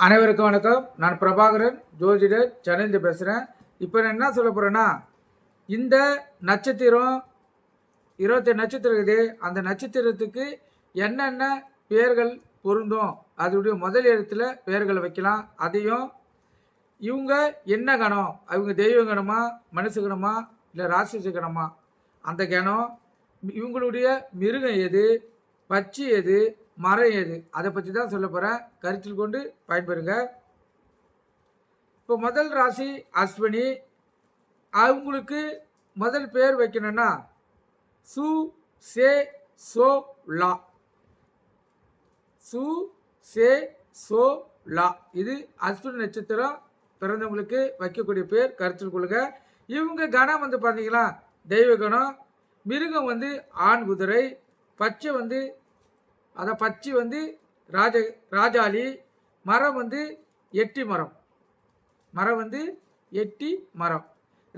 அனைவருக்கும் வணக்கம். நான் பிரபாகரன் ஜோதிடர் சென்னைந்து பேசுகிறேன் இப்போ நான் என்ன சொல்ல போகிறேன்னா இந்த நட்சத்திரம் இருபத்தி நட்சத்திரம் இருக்குது. அந்த நட்சத்திரத்துக்கு என்னென்ன பெயர்கள் பொருந்தும்? அதனுடைய முதல் இடத்துல பெயர்களை வைக்கலாம். அதையும் இவங்க என்ன கணம்? அவங்க தெய்வ கணமா மனுஷ கணமா இல்லை ராட்சச கணமா? அந்த கணம் இவங்களுடைய மிருகம் எது? பச்சி எது? மரம் எது? அதை பற்றி தான் சொல்ல போகிறேன் கருத்தில் கொண்டு பயன்பெறுங்க. இப்போ முதல் ராசி அஸ்வினி. அவங்களுக்கு முதல் பேர் வைக்கணும்னா சு சே சோ லா. சு சே சோ லா. இது அஸ்வினி நட்சத்திரம் பிறந்தவங்களுக்கு வைக்கக்கூடிய பேர். கருத்தில் கொள்ளுங்க. இவங்க கணம் வந்து பார்த்தீங்களா தெய்வ கணம் மிருகம் வந்து ஆண் குதிரை பச்சை வந்து அதை பச்சி வந்து ராஜ ராஜாளி மரம் வந்து எட்டி மரம். மரம் வந்து எட்டி மரம்.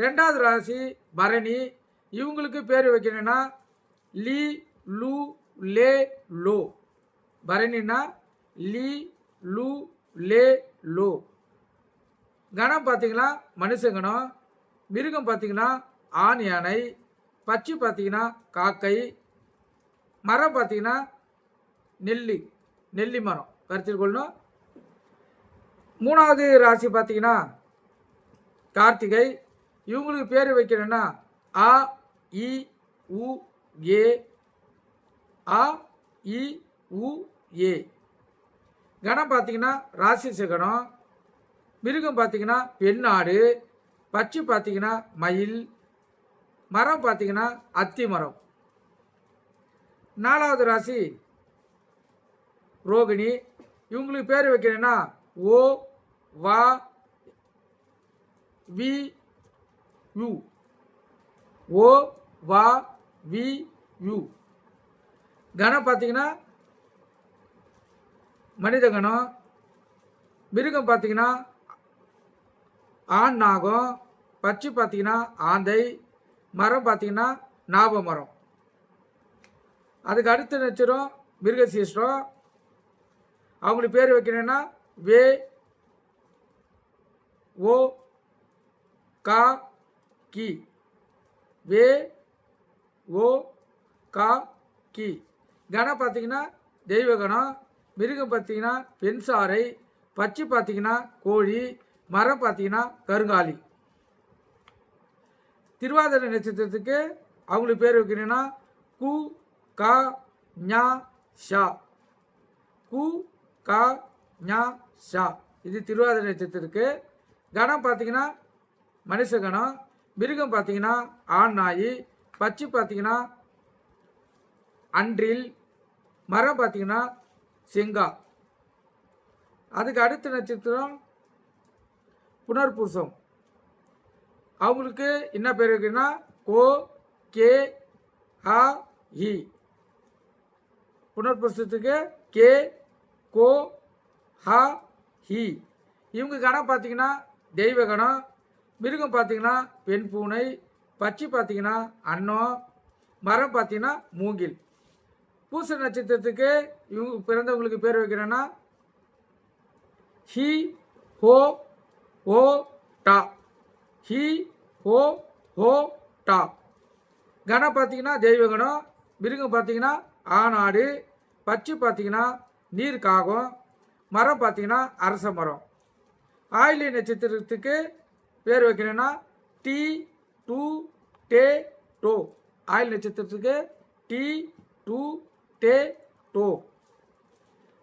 ரெண்டாவது ராசி பரணி. இவங்களுக்கு பேர் வைக்கணும்னா லீ லூ லே லோ. பரணினா லீ லூ லே லோ. கணம் பார்த்தீங்கன்னா மனுஷங்கணம். மிருகம் பார்த்தீங்கன்னா ஆண் யானை. பச்சி பார்த்தீங்கன்னா காக்கை. மரம் பார்த்தீங்கன்னா நெல்லி நெல்லி மரம் கருத்தில் கொள்ளணும் மூணாவது ராசி பார்த்தீங்கன்னா கார்த்திகை. இவங்களுக்கு பேர் வைக்கணும்னா ஆ இ உ ஏ. ஆ இ உ ஏ. கணம் பார்த்தீங்கன்னா ராசி கணம் மிருகம் பார்த்தீங்கன்னா பெண்ணாடு. பச்சை பார்த்தீங்கன்னா மயில். மரம் பார்த்தீங்கன்னா அத்தி மரம். நாலாவது ராசி ரோகிணி இவங்களுக்கு பேர் வைக்கணும்னா ஓ வா வி யு. ஓ வா வி யு. கணம் பார்த்தீங்கன்னா மனித கணம். மிருகம் பார்த்தீங்கன்னா ஆண் நாகம். பச்சை பார்த்தீங்கன்னா ஆந்தை. மரம் பார்த்தீங்கன்னா நாப மரம். அதுக்கு அடுத்த நட்சத்திரம் மிருகசீஷ்டம் அவங்களுக்கு பேர் வைக்கணும்னா வே ஓ கா கி. வே ஓ கா கி. கணம் பார்த்தீங்கன்னா தெய்வ கணம் மிருகம் பார்த்தீங்கன்னா பெண் சாறை பச்சை பார்த்தீங்கன்னா கோழி மரம் பார்த்தீங்கன்னா கருங்காலி. திருவாதிரை நட்சத்திரத்துக்கு அவங்களுக்கு பேர் வைக்கணும்னா கு கா ஞா ஷா. கு கா ஞா ஷா. இது திருவாதிரை நட்சத்திரத்துக்கு. கணம் பார்த்தீங்கன்னா மனுஷ கணம். மிருகம் பார்த்தீங்கன்னா ஆண் நாய். பச்சை பார்த்தீங்கன்னா அன்றில். மரம் பார்த்தீங்கன்னா செங்கா. அதுக்கு அடுத்த நட்சத்திரம் புனர்பூசம். அவங்களுக்கு என்ன பேர் இருக்குன்னா கோ கே ஹா ஹி புனர்பூசத்துக்கு கே கோ ஹா ஹி. இவங்க கணம் பார்த்தீங்கன்னா தெய்வ கணம் மிருகம் பார்த்தீங்கன்னா பெண் பூனை பச்சி பார்த்தீங்கன்னா அன்னம் மரம் பார்த்தீங்கன்னா மூங்கில். பூச நட்சத்திரத்துக்கு இவங்க பிறந்தவங்களுக்கு பேர் வைக்கிறேன்னா ஹி ஹோ ஓ டா. ஹி ஹோ ஹோ டா. கணம் பார்த்தீங்கன்னா தெய்வ கணம் மிருகம் பார்த்தீங்கன்னா ஆநாடு பச்சி பார்த்தீங்கன்னா நீர் காகம் மரம் பார்த்தீங்கன்னா அரச மரம். ஆயிலி நட்சத்திரத்துக்கு பேர் வைக்கணும்னா டி டூ டே டோ ஆயில் நட்சத்திரத்துக்கு டி டூ டே டோ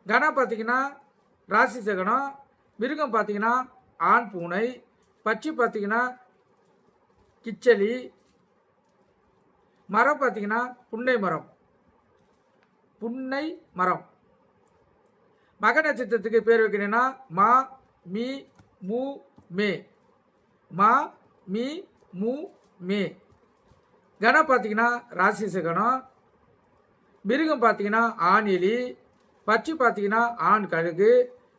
கணம் பார்த்தீங்கன்னா ராசி சகனம். மிருகம் பார்த்தீங்கன்னா ஆண் பூனை. பச்சை பார்த்திங்கன்னா கிச்சலி. மரம் பார்த்தீங்கன்னா புன்னை மரம். புன்னை மரம். மக நட்சத்திரத்துக்கு பேர் வைக்கணும்னா மா மீ மு மே. மா மீ மு மே. கணம் பார்த்தீங்கன்னா ராசிச கணம். மிருகம் பார்த்தீங்கன்னா ஆண் எலி. பச்சை பார்த்தீங்கன்னா ஆண் கழுகு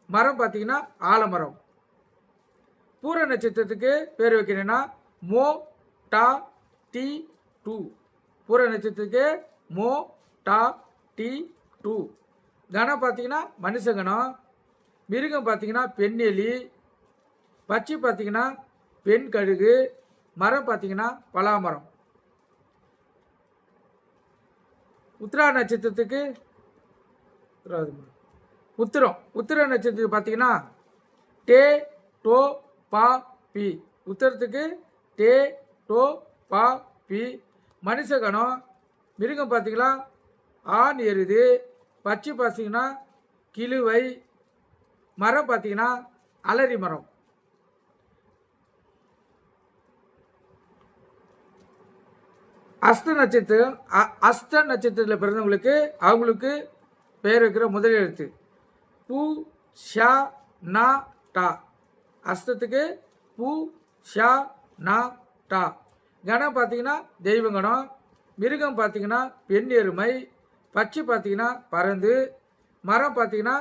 மரம் பார்த்தீங்கன்னா ஆலமரம். பூர நட்சத்திரத்துக்கு பேர் வைக்கணும்னா மோ டா டி டூ. பூர நட்சத்திரத்துக்கு மோ டா டி டூ. தனம் பார்த்தீங்கன்னா மனுஷங்கனம் மிருகம் பார்த்தீங்கன்னா பெண் எலி பச்சை பார்த்தீங்கன்னா பெண் கழுகு மரம் பார்த்தீங்கன்னா பலாமரம். உத்திரா நட்சத்திரத்துக்கு உத்திரம் உத்திர நட்சத்திரத்துக்கு பார்த்தீங்கன்னா டே டோ பா பி. உத்திரத்துக்கு டே டோ பா பி. மனுஷகணம் மிருகம் பார்த்தீங்களா ஆண் எருது பச்சை பார்த்தீங்கன்னா கிழுவை மரம் பார்த்தீங்கன்னா அலரி மரம். அஸ்த நட்சத்திரம் அ- அஸ்த நட்சத்திரத்தில் பிறந்தவங்களுக்கு அவங்களுக்கு பெயர் வைக்கிற முதல் எழுத்து. பூ ஷா நா டா. அஸ்தத்துக்கு பூ ஷா நா டா. கணம் பார்த்தீங்கன்னா தெய்வங்கணம் மிருகம் பார்த்தீங்கன்னா பெண் எருமை பச்சை பார்த்தீங்கன்னா பறந்து மரம் பார்த்தீங்கன்னா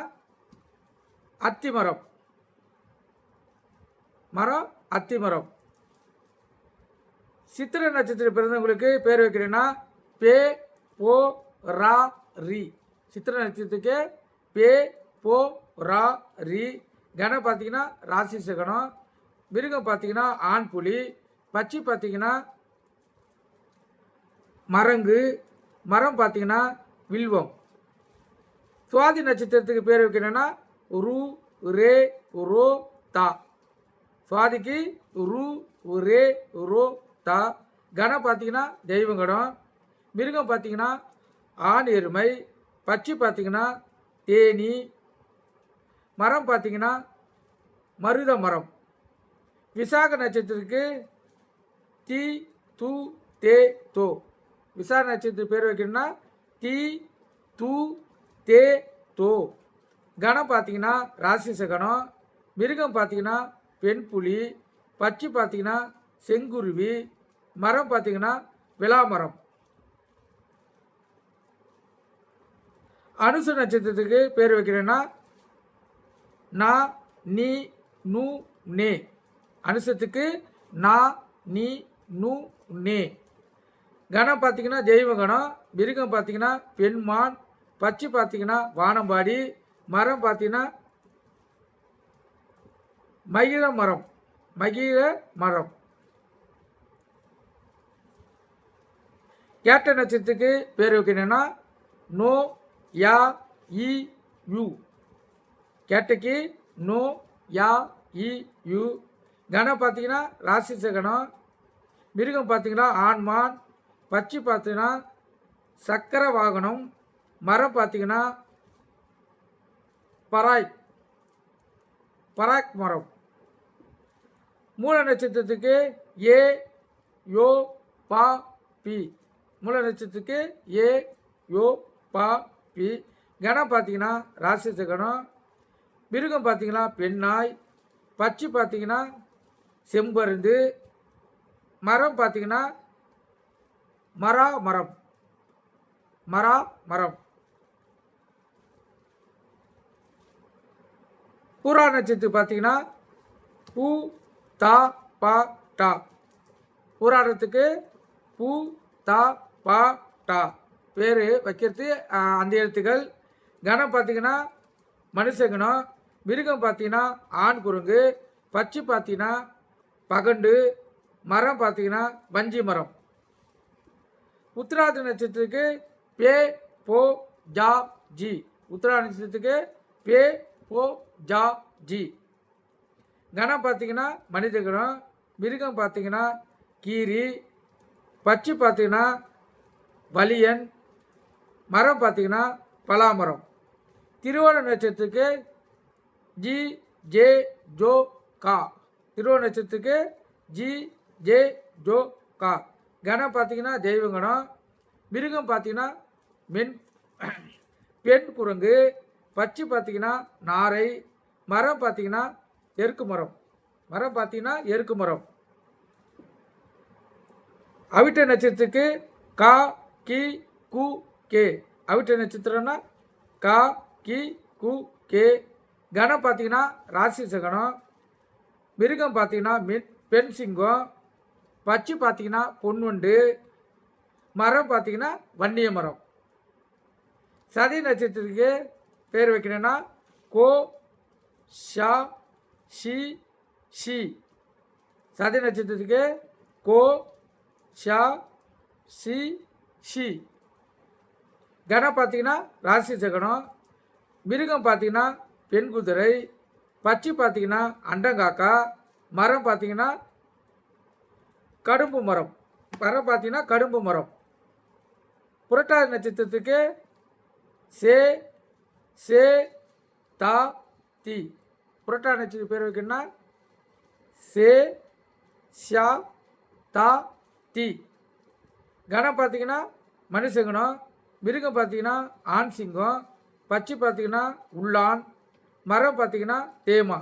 அத்தி மரம். மரம் அத்தி மரம். சித்திரை நட்சத்திரம் பிறந்தவங்களுக்கு பேர் வைக்கிறேன்னா பே போ ரா ரி. சித்திரை நட்சத்திரத்துக்கு பே போ ரா ரி. கணம் பார்த்தீங்கன்னா ராசி சகனம். மிருகம் பார்த்தீங்கன்னா ஆண் புலி. பச்சை பார்த்தீங்கன்னா மரங்கு. மரம் பார்த்தீங்கன்னா வில்வம். சுவாதி நட்சத்திரத்துக்கு பேர் வைக்கணும்னா ரு ரே ரோ தா. சுவாதிக்கு ரு ரே ரோ தா. கணம் பார்த்தீங்கன்னா தெய்வங்கடம். மிருகம் பார்த்தீங்கன்னா ஆண் எருமை. பச்சி பார்த்தீங்கன்னா தேனி. மரம் பார்த்தீங்கன்னா மருத மரம். விசாக நட்சத்திரத்துக்கு தி து தே தோ. விசாக நட்சத்திர பேர் வைக்கணும்னா தி து தே தோ. கணம் பார்த்தீங்கன்னா ராசிச கணம் மிருகம் பார்த்தீங்கன்னா பெண் புலி பச்சை பார்த்தீங்கன்னா செங்குருவி மரம் பார்த்தீங்கன்னா விளாமரம். அனுச நட்சத்திரத்துக்கு பேர் வைக்கிறேன்னா நா நீ நூ நே. அனுசத்துக்கு நா நீ நு நே. கணம் பார்த்தீங்கன்னா தெய்வ கணம் மிருகம் பார்த்தீங்கன்னா பெண்மான் பச்சை பார்த்தீங்கன்னா வானம்பாடி மரம் பார்த்தீங்கன்னா மகிழ மரம் மகிழ மரம். கேட்ட நட்சத்திரத்துக்கு பேர் வைக்கணும்னா நோ யா இ யு. கேட்டக்கு நோ யா இ யு. கணம் பார்த்தீங்கன்னா ராசிச கணம் மிருகம் பார்த்தீங்கன்னா ஆண்மான். பச்சை பார்த்தீங்கன்னா சக்கர வாகனம் மரம் பார்த்தீங்கன்னா பராய் பராக் மரம். மூல நட்சத்திரத்துக்கு ஏ யோ பா பி. மூல நட்சத்திரத்துக்கு ஏ யோ பா பி. கணம் பார்த்தீங்கன்னா ராசிச கணம். மிருகம் பார்த்தீங்கன்னா பெண்ணாய். பச்சை பார்த்தீங்கன்னா செம்பருந்து மரம் பார்த்தீங்கன்னா மரா மரம். மரா மரம். பூரா நட்சத்திரம் பார்த்தீங்கன்னா பூ தா பா டா. பூராடத்துக்கு பூ தா பா டா. பேர் வைக்கிறது அந்த எழுத்துக்கள். கணம் பார்த்தீங்கன்னா மனுஷகணம். மிருகம் பார்த்தீங்கன்னா ஆண் குரங்கு பச்சை பார்த்தீங்கன்னா பகண்டு. மரம் பார்த்தீங்கன்னா வஞ்சி மரம். உத்திராத நட்சத்திரத்துக்கு பே போ ஜா ஜி. உத்திரா நட்சத்திரத்துக்கு பே போ ஜா ஜி. கணம் பார்த்தீங்கன்னா மனித கணம் மிருகம் பார்த்தீங்கன்னா கீரி பச்சை பார்த்தீங்கன்னா வலியன் மரம் பார்த்தீங்கன்னா பலாமரம். திருவோண நட்சத்திரத்துக்கு ஜி ஜே ஜோ கா. திருவோண நட்சத்திரத்துக்கு ஜி ஜே ஜோ கா. கணம் பார்த்தீங்கன்னா தெய்வ கணம் மிருகம் பார்த்தீங்கன்னா மென் பெண் குரங்கு பச்சை பார்த்தீங்கன்னா நாரை மரம் பார்த்தீங்கன்னா எருக்கு மரம். மரம் பார்த்தீங்கன்னா எருக்கு மரம். அவிட்ட நட்சத்திரத்துக்கு கா கி கு கே. அவிட்ட நட்சத்திரம்னா கா கி கு கே. கணம் பார்த்தீங்கன்னா ராசிச கணம் மிருகம் பார்த்தீங்கன்னா மின் பெண் சிங்கம். பச்சை பார்த்தீங்கன்னா பொன்வண்டு. மரம் பார்த்தீங்கன்னா வன்னிய மரம். சதி நட்சத்திரத்துக்கு பேர் வைக்கணும்னா கோ ஷா ஷி ஷி. சதி நட்சத்திரத்துக்கு கோ ஷா ஷி ஷி. கணம் பார்த்தீங்கன்னா ராசி சகனம். மிருகம் பார்த்தீங்கன்னா பெண் குதிரை. பச்சி பார்த்தீங்கன்னா அண்டங்காக்கா. மரம் பார்த்தீங்கன்னா கடும்பு மரம். மரம் பார்த்தீங்கன்னா கடும்பு மரம். புரட்டாதி நட்சத்திரத்துக்கு சே சே தா தி. புரட்டா நட்சத்திர பேர் வைக்கணும்னா சே ஷா தா தி. கணம் பார்த்தீங்கன்னா மனுஷங்கனம் மிருகம் பார்த்தீங்கன்னா ஆண் சிங்கம் பச்சை பார்த்தீங்கன்னா உள்ளான் மரம் பார்த்தீங்கன்னா தேமா.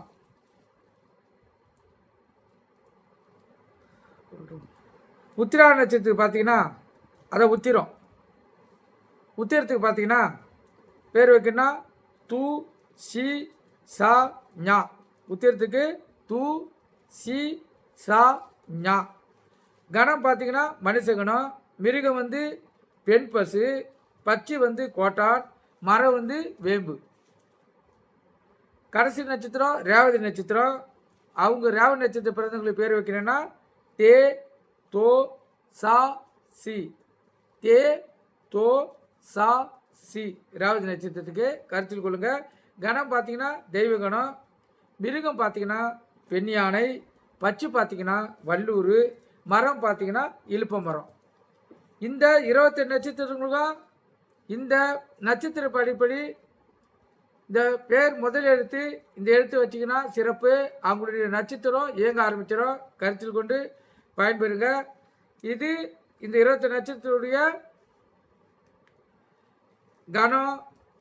உத்திரா நட்சத்திரத்துக்கு பார்த்தீங்கன்னா அதை உத்திரம். உத்திரத்துக்கு பார்த்தீங்கன்னா பேர் வைக்கணும்னா தூ சி சா ஞா. உத்திரத்துக்கு தூ சி சா ஞா. கணம் பார்த்தீங்கன்னா மனுஷகணம் மிருகம் வந்து பெண் பசு பச்சை வந்து கோட்டான் மரம் வந்து வேம்பு. கடைசி நட்சத்திரம் ரேவதி நட்சத்திரம். அவங்க ரேவதி நட்சத்திர பிறந்தவங்களுக்கு பேர் வைக்கிறேன்னா தே தோ சா சி. தே தோ சா சி ராவதி நட்சத்திரத்துக்கு கருத்தில் கொள்ளுங்கள் கணம் பார்த்தீங்கன்னா தெய்வ கணம். மிருகம் பார்த்தீங்கன்னா பெண் யானை. பச்சு பார்த்தீங்கன்னா வல்லூர் மரம் பார்த்தீங்கன்னா இழுப்ப மரம். இந்த இருபத்தெட்டு நட்சத்திரங்களுக்கும் இந்த நட்சத்திர படிப்படி இந்த பேர் முதல் எழுத்து இந்த எழுத்து வச்சிங்கன்னா சிறப்பு. அவங்களுடைய நட்சத்திரம் இயங்க ஆரம்பிச்சிடும். கருத்தில் கொண்டு பயன்பெறுங்க. இது இந்த இருபத்தி நட்சத்திரத்துடைய கனம்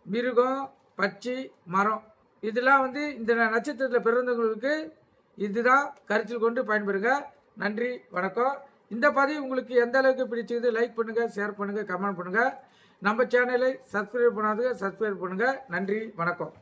மிருகம் பச்சை மரம். இதெல்லாம் வந்து இந்த நட்சத்திரத்தில் பிறந்தவங்களுக்கு இதுதான் கருத்தில் கொண்டு பயன்பெறுங்க நன்றி வணக்கம். இந்த பதிவு உங்களுக்கு எந்த அளவுக்கு பிடிச்சது லைக் பண்ணுங்கள் ஷேர் பண்ணுங்கள் கமெண்ட் பண்ணுங்கள் நம்ம சேனலை சப்ஸ்கிரைப் பண்ணாதுங்க சப்ஸ்கிரைப் பண்ணுங்கள் நன்றி வணக்கம்.